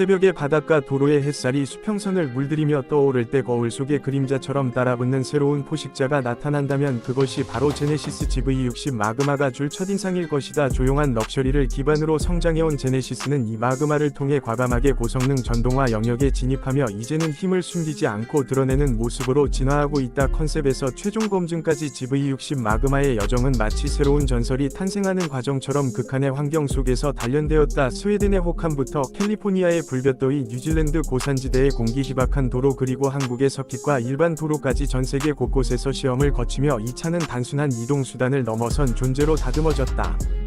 새벽의 바닷가 도로의 햇살이 수평선을 물들이며 떠오를 때 거울 속의 그림자처럼 따라붙는 새로운 포식자가 나타난다면 그것이 바로 제네시스 GV60 마그마가 줄 첫인상일 것이다. 조용한 럭셔리를 기반으로 성장해온 제네시스는 이 마그마를 통해 과감하게 고성능 전동화 영역에 진입하며 이제는 힘을 숨기지 않고 드러내는 모습으로 진화하고 있다. 컨셉에서 최종 검증까지 GV60 마그마의 여정은 마치 새로운 전설이 탄생하는 과정처럼 극한의 환경 속에서 단련되었다. 스웨덴의 호칸부터 캘리포니아의 불볕더위 뉴질랜드 고산지대의 공기 희박한 도로 그리고 한국의 서킷과 일반 도로까지 전 세계 곳곳에서 시험을 거치며 이 차는 단순한 이동 수단을 넘어선 존재로 다듬어졌다.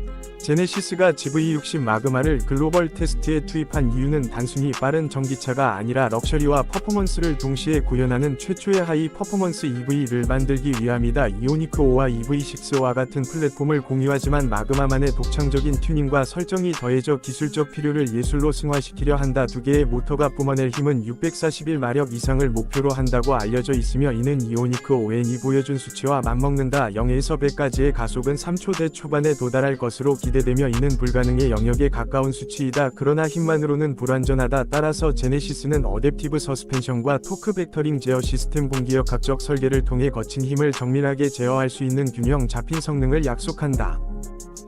제네시스가 GV60 마그마를 글로벌 테스트에 투입한 이유는 단순히 빠른 전기차가 아니라 럭셔리와 퍼포먼스를 동시에 구현하는 최초의 하이 퍼포먼스 EV를 만들기 위함이다. 이오니크 5와 EV6와 같은 플랫폼을 공유하지만 마그마만의 독창적인 튜닝과 설정이 더해져 기술적 필요를 예술로 승화시키려 한다. 두 개의 모터가 뿜어낼 힘은 641마력 이상을 목표로 한다고 알려져 있으며 이는 이오니크 5N이 보여준 수치와 맞먹는다. 0에서 100까지의 가속은 3초대 초반에 도달할 것으로 기대 되며 이는 불가능의 영역에 가까운 수치이다. 그러나 힘만으로는 불완전하다. 따라서 제네시스는 어댑티브 서스펜션과 토크 벡터링 제어 시스템 공기역학적 설계를 통해 거친 힘을 정밀하게 제어할 수 있는 균형 잡힌 성능을 약속한다.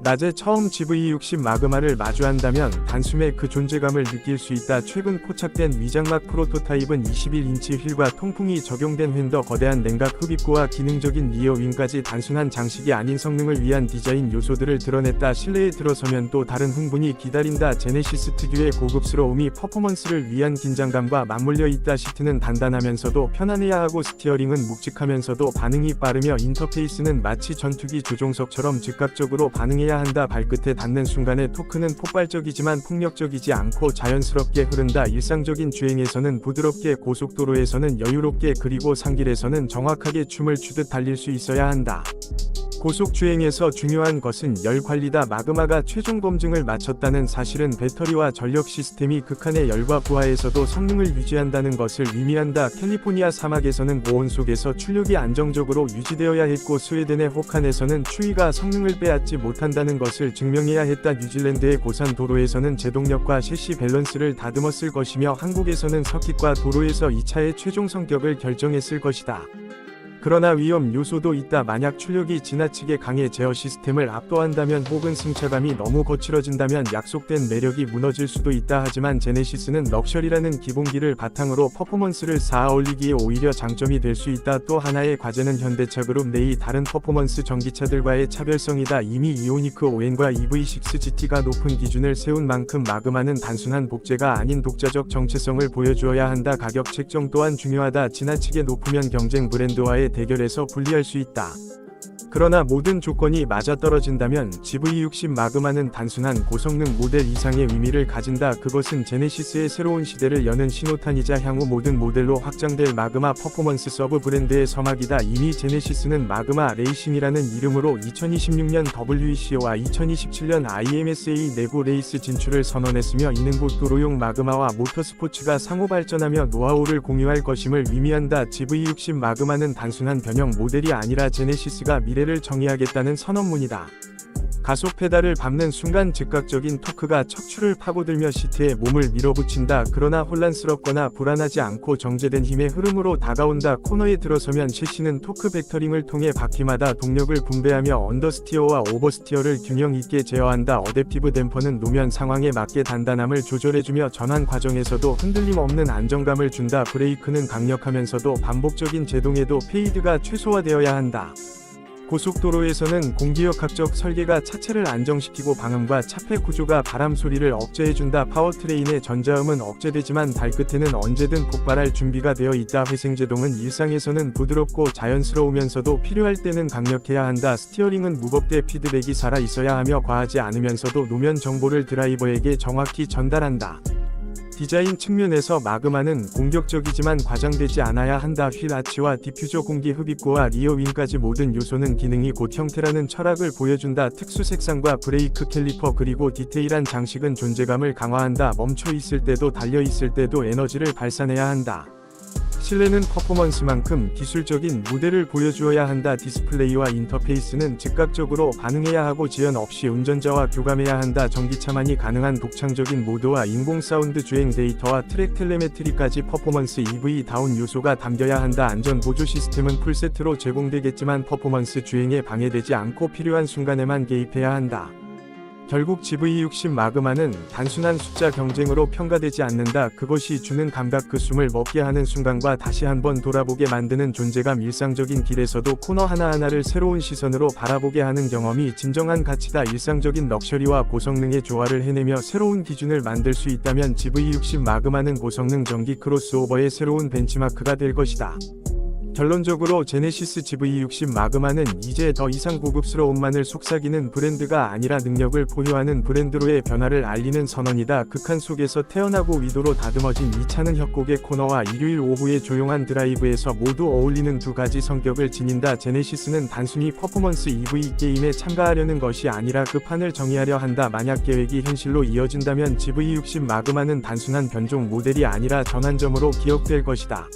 낮에 처음 GV60 마그마를 마주한다면 단숨에 그 존재감을 느낄 수 있다. 최근 포착된 위장막 프로토타입은 21인치 휠과 통풍이 적용된 휀더 거대한 냉각 흡입구와 기능적인 리어 윙까지 단순한 장식이 아닌 성능을 위한 디자인 요소들을 드러냈다. 실내에 들어서면 또 다른 흥분이 기다린다. 제네시스 특유의 고급스러움이 퍼포먼스를 위한 긴장감과 맞물려 있다. 시트는 단단하면서도 편안해야 하고 스티어링은 묵직하면서도 반응이 빠르며 인터페이스는 마치 전투기 조종석처럼 즉각적으로 반응해야 한다. 발끝에 닿는 순간의 토크는 폭발적이지만 폭력적이지 않고 자연스럽게 흐른다. 일상적인 주행에서는 부드럽게 고속도로에서는 여유롭게 그리고 산길에서는 정확하게 춤을 추듯 달릴 수 있어야 한다. 고속 주행에서 중요한 것은 열 관리다. 마그마가 최종 검증을 마쳤다는 사실은 배터리와 전력 시스템이 극한의 열과 부하에서도 성능을 유지한다는 것을 의미한다. 캘리포니아 사막에서는 고온 속에서 출력이 안정적으로 유지되어야 했고 스웨덴의 호칸에서는 추위가 성능을 빼앗지 못한다는 것을 증명해야 했다. 뉴질랜드의 고산 도로에서는 제동력과 셰시 밸런스를 다듬었을 것이며 한국에서는 서킷과 도로에서 이 차의 최종 성격을 결정했을 것이다. 그러나 위험 요소도 있다. 만약 출력이 지나치게 강해 제어 시스템을 압도한다면 혹은 승차감이 너무 거칠어진다면 약속된 매력이 무너질 수도 있다. 하지만 제네시스는 럭셔리라는 기본기를 바탕으로 퍼포먼스를 쌓아 올리기에 오히려 장점이 될 수 있다. 또 하나의 과제는 현대차 그룹 내의 다른 퍼포먼스 전기차들과의 차별성이다. 이미 이오니크 5N과 EV6 GT가 높은 기준을 세운 만큼 마그마는 단순한 복제가 아닌 독자적 정체성을 보여주어야 한다. 가격 책정 또한 중요하다. 지나치게 높으면 경쟁 브랜드와의 대결에서 불리할 수 있다. 그러나 모든 조건이 맞아떨어진다면 GV60 마그마는 단순한 고성능 모델 이상의 의미를 가진다. 그것은 제네시스의 새로운 시대를 여는 신호탄이자 향후 모든 모델로 확장될 마그마 퍼포먼스 서브 브랜드의 서막이다. 이미 제네시스는 마그마 레이싱이라는 이름으로 2026년 WEC와 2027년 IMSA 내부 레이스 진출을 선언했으며 이는 곧 도로용 마그마와 모터스포츠가 상호 발전하며 노하우를 공유할 것임을 의미한다. GV60 마그마는 단순한 변형 모델이 아니라 제네시스 가 미래를 정의하겠다는 선언문이다. 가속 페달을 밟는 순간 즉각적인 토크가 척추를 파고들며 시트에 몸을 밀어붙인다. 그러나 혼란스럽거나 불안하지 않고 정제된 힘의 흐름으로 다가온다. 코너에 들어서면 셰시는 토크 벡터링을 통해 바퀴마다 동력을 분배하며 언더스티어와 오버스티어를 균형 있게 제어한다. 어댑티브 댐퍼는 노면 상황에 맞게 단단함을 조절해주며 전환 과정에서도 흔들림 없는 안정감을 준다. 브레이크는 강력하면서도 반복적인 제동에도 페이드가 최소화되어야 한다. 고속도로에서는 공기역학적 설계가 차체를 안정시키고 방음과 차폐 구조가 바람 소리를 억제해준다. 파워트레인의 전자음은 억제되지만 발끝에는 언제든 폭발할 준비가 되어 있다. 회생제동은 일상에서는 부드럽고 자연스러우면서도 필요할 때는 강력해야 한다. 스티어링은 무겁되 피드백이 살아 있어야 하며 과하지 않으면서도 노면 정보를 드라이버에게 정확히 전달한다. 디자인 측면에서 마그마는 공격적이지만 과장되지 않아야 한다. 휠 아치와 디퓨저 공기 흡입구와 리어 윙까지 모든 요소는 기능이 곧 형태라는 철학을 보여준다. 특수 색상과 브레이크 캘리퍼 그리고 디테일한 장식은 존재감을 강화한다. 멈춰 있을 때도 달려 있을 때도 에너지를 발산해야 한다. 실내는 퍼포먼스만큼 기술적인 무대를 보여주어야 한다. 디스플레이와 인터페이스는 즉각적으로 반응해야 하고 지연 없이 운전자와 교감해야 한다. 전기차만이 가능한 독창적인 모드와 인공 사운드 주행 데이터와 트랙 텔레메트리까지 퍼포먼스 EV-다운 요소가 담겨야 한다. 안전 보조 시스템은 풀세트로 제공되겠지만 퍼포먼스 주행에 방해되지 않고 필요한 순간에만 개입해야 한다. 결국 GV60 마그마는 단순한 숫자 경쟁으로 평가되지 않는다. 그것이 주는 감각 그 숨을 먹게 하는 순간과 다시 한번 돌아보게 만드는 존재감 일상적인 길에서도 코너 하나하나를 새로운 시선으로 바라보게 하는 경험이 진정한 가치다. 일상적인 럭셔리와 고성능의 조화를 해내며 새로운 기준을 만들 수 있다면 GV60 마그마는 고성능 전기 크로스오버의 새로운 벤치마크가 될 것이다. 결론적으로 제네시스 GV60 마그마는 이제 더 이상 고급스러움만을 속삭이는 브랜드가 아니라 능력을 포효하는 브랜드로의 변화를 알리는 선언이다. 극한 속에서 태어나고 위도로 다듬어진 이 차는 협곡의 코너와 일요일 오후의 조용한 드라이브에서 모두 어울리는 두 가지 성격을 지닌다. 제네시스는 단순히 퍼포먼스 EV 게임에 참가하려는 것이 아니라 그 판을 정의하려 한다. 만약 계획이 현실로 이어진다면 GV60 마그마는 단순한 변종 모델이 아니라 전환점으로 기억될 것이다.